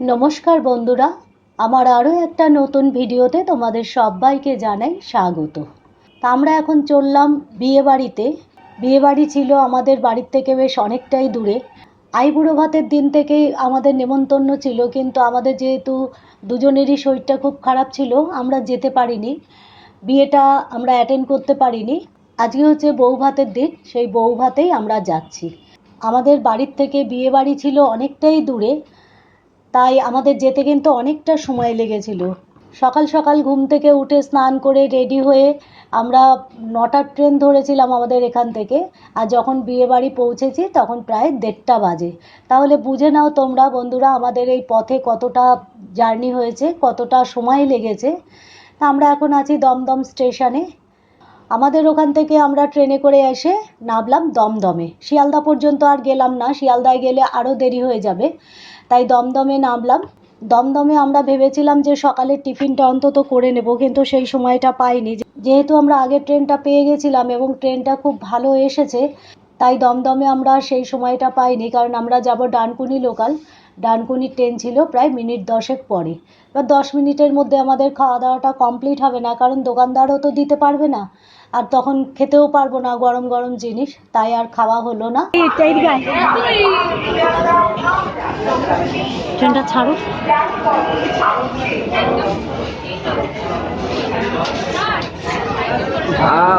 নমস্কার বন্ধুরা, আমার আরও একটা নতুন ভিডিওতে তোমাদের সবাইকে জানাই স্বাগত। তা আমরা এখন চললাম বিয়েবাড়িতে। বিয়েবাড়ি ছিল আমাদের বাড়ির থেকে বেশ অনেকটাই দূরে। আইবুড়ো ভাতের দিন থেকেই আমাদের নেমন্তন্ন ছিল, কিন্তু আমাদের যেহেতু দুজনেরই শরীরটা খুব খারাপ ছিল, আমরা যেতে পারিনি। বিয়েটা আমরা অ্যাটেন্ড করতে পারিনি। আজকে হচ্ছে বউ ভাতের দিন, সেই বউ ভাতেই আমরা যাচ্ছি। আমাদের বাড়ির থেকে বিয়ে বাড়ি ছিল অনেকটাই দূরে। তাই আমাদের যেতে কিন্তু অনেকটা সময় লেগেছিল। সকাল সকাল ঘুম থেকে উঠে স্নান করে রেডি হয়ে আমরা নটার ট্রেন ধরেছিলাম আমাদের এখান থেকে, আর যখন বিয়ে বাড়ি পৌঁছেছি তখন প্রায় দেড়টা বাজে। তাহলে বুঝে নাও তোমরা বন্ধুরা আমাদের এই পথে কতটা জার্নি হয়েছে, কতটা সময় লেগেছে। আমরা এখন আছি দমদম স্টেশনে। আমাদের ওখান থেকে আমরা ট্রেনে করে এসে নামলাম দমদমে। শিয়ালদা পর্যন্ত আর গেলাম না, শিয়ালদায় গেলে আরও দেরি হয়ে যাবে। তাই দমদমে নামলাম। দমদমে আমরা ভেবেছিলাম যে সকালের টিফিনটা অন্তত করে নেব, কিন্তু সেই সময়টা পাইনি। যেহেতু আমরা আগের ট্রেনটা পেয়ে গেছিলাম এবং ট্রেনটা খুব ভালো এসেছে, তাই দমদমে আমরা সেই সময়টা পাইনি, কারণ আমরা যাব ডানকুনি লোকাল। ডানকুনির ট্রেন ছিল প্রায় মিনিট দশেক পরে। এবার দশ মিনিটের মধ্যে আমাদের খাওয়া দাওয়াটা কমপ্লিট হবে না, কারণ দোকানদারও তো দিতে পারবে না। আর তখন খেতেও পারব না গরম গরম জিনিস, তাই আর খাওয়া হলো না। ট্রেনটা ছাড়ো। হ্যাঁ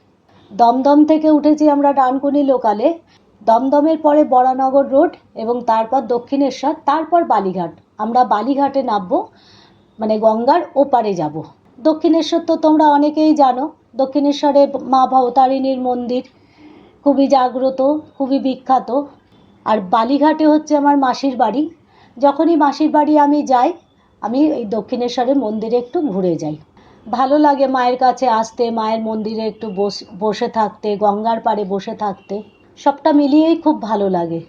দমদম থেকে উঠেছি আমরা ডানকুনি লোকালে। দমদমের পরে বরানগর রোড এবং তারপর দক্ষিণেশ্বর, তারপর বালিঘাট। আমরা বালিঘাটে নামবো মানে গঙ্গার ওপারে যাব। দক্ষিণেশ্বর তো তোমরা অনেকেই জানো। দক্ষিণেশ্বরে মা ভবতারিণীর মন্দির, খুবই জাগ্রত, খুবই বিখ্যাত। আর বালিঘাটে হচ্ছে আমার মাসির বাড়ি। যখনই মাসির বাড়ি আমি যাই, আমি এই দক্ষিণেশ্বরের মন্দিরে একটু ঘুরে যাই। ভালো লাগে মায়ের কাছে আসতে, মায়ের মন্দিরে একটু বস- থাকতে, গঙ্গার পাড়ে বসে থাকতে। সবটা মিলিয়েই খুব ভালো লাগে।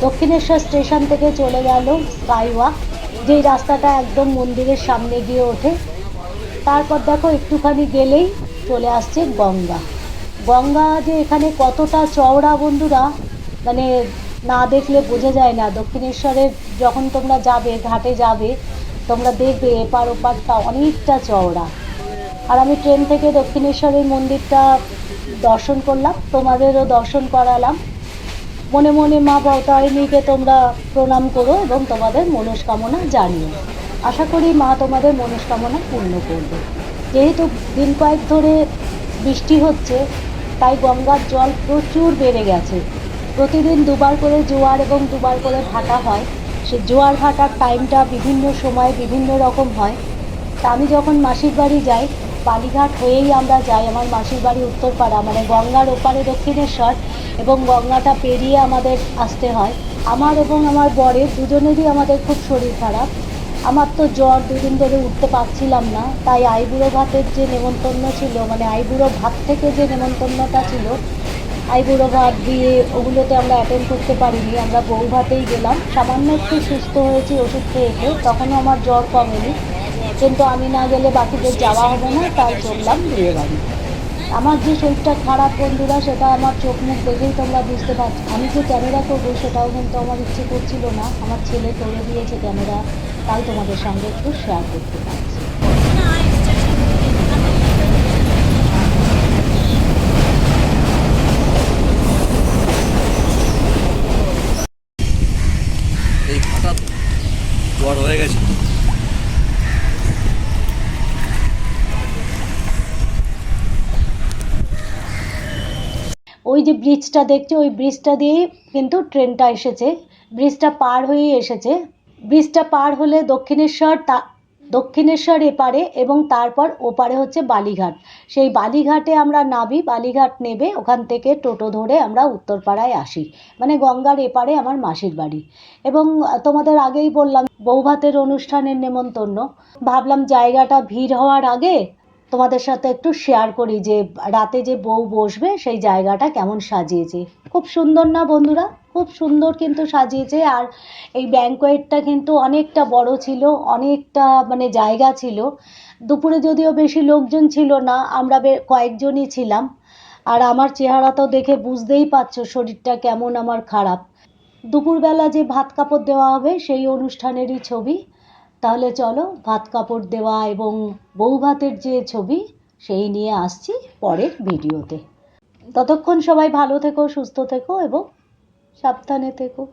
দক্ষিণেশ্বর স্টেশন থেকে চলে গেল স্কাইওয়াক। যেই রাস্তাটা একদম মন্দিরের সামনে গিয়ে ওঠে, তারপর দেখো একটুখানি গেলেই চলে আসছে গঙ্গা। গঙ্গা যে এখানে কতটা চওড়া বন্ধুরা মানে না দেখলে বোঝা যায় না। দক্ষিণেশ্বরের যখন তোমরা যাবে, ঘাটে যাবে, তোমরা দেখবে এপার ওপারটা অনেকটা চওড়া। আর আমি ট্রেন থেকে দক্ষিণেশ্বরের মন্দিরটা দর্শন করলাম, তোমাদেরও দর্শন করালাম। মনে মনে মা ভবতারিণীকে তোমরা প্রণাম করো এবং তোমাদের মনস্কামনা জানিও। আশা করি মা তোমাদের মনস্কামনা পূর্ণ করবে। যেহেতু দিন কয়েক ধরে বৃষ্টি হচ্ছে, তাই গঙ্গার জল প্রচুর বেড়ে গেছে। প্রতিদিন দুবার করে জোয়ার এবং দুবার করে ভাটা হয়। সে জোয়ার ভাটার টাইমটা বিভিন্ন সময় বিভিন্ন রকম হয়। তা আমি যখন মাসির বাড়ি যাই বালিঘাট হয়েই আমরা যাই। আমার মাসির বাড়ি উত্তরপাড়া মানে গঙ্গার ওপারে দক্ষিণেশ্বর এবং গঙ্গাটা পেরিয়ে আমাদের আসতে হয়। আমার এবং আমার বরের দুজনেরই আমাদের খুব শরীর খারাপ। আমার তো জ্বর দুদিন ধরে উঠতে পারছিলাম না। তাই আইবুড়ো ভাতের যে নেমন্তন্ন ছিল মানে আইবুড়ো ভাত থেকে যে নেমন্তন্নটা ছিল, আইবুড়ো ভাত দিয়ে ওগুলোতে আমরা অ্যাটেন্ড করতে পারিনি। আমরা বউ ভাতেই গেলাম। সামান্য একটু সুস্থ হয়েছি ওষুধ খেয়েছে তখনও আমার জ্বর কমেনি। কিন্তু আমি না গেলে বাকিদের যাওয়া হবে না, তাই চললাম বিয়ে বাড়ি আমার যে শরীরটা খারাপ, বন্ধুরা, সেটা আমার চোখ মুখ দেখেই তোমরা বুঝতে পারছ। আমি যে ক্যামেরা করব, সেটাও কিন্তু আমার ইচ্ছে করছিল না। আমার ছেলে করে দিয়েছে ক্যামেরা, তাই তোমাদের সঙ্গে একটু শেয়ার করতে পারছি এই হঠাৎ জ্বর হয়ে গেছে ওই যে ব্রিজটা দেখছ, ওই ব্রিজটা দিয়েই কিন্তু ট্রেনটা এসেছে। ব্রিজটা পার হয়েই এসেছে। ব্রিজটা পার হলে দক্ষিণেশ্বর তা দক্ষিণেশ্বর এপারে এবং তারপর ওপারে হচ্ছে বালিঘাট। সেই বালিঘাটে আমরা নামি, বালিঘাট নেবে ওখান থেকে টোটো ধরে আমরা উত্তরপাড়ায় আসি। মানে গঙ্গার এপারে আমার মাসির বাড়ি। এবং তোমাদের আগেই বললাম, বৌভাতের অনুষ্ঠানের নেমন্তন্ন। ভাবলাম জায়গাটা ভিড় হওয়ার আগে তোমাদের সাথে একটু শেয়ার করি যে রাতে যে বউ বসবে সেই জায়গাটা কেমন সাজিয়েছে। খুব সুন্দর না বন্ধুরা? খুব সুন্দর কিন্তু সাজিয়েছে আর এই ব্যাঙ্কোয়েটটা কিন্তু অনেকটা বড় ছিল, অনেকটা মানে জায়গা ছিল। দুপুরে যদিও বেশি লোকজন ছিল না, আমরা কয়েকজনই ছিলাম। আর আমার চেহারা তো দেখে বুঝতেই পারছ শরীরটা কেমন আমার খারাপ। দুপুরবেলা যে ভাত কাপড় দেওয়া হবে সেই অনুষ্ঠানেরই ছবি। তাহলে চলো ভাত কাপড় দেওয়া এবং বউ ভাতের যে ছবি, সেই নিয়ে আসছি পরের ভিডিওতে। ততক্ষণ সবাই ভালো থেকো, সুস্থ থেকো এবং সাবধানে থেকো।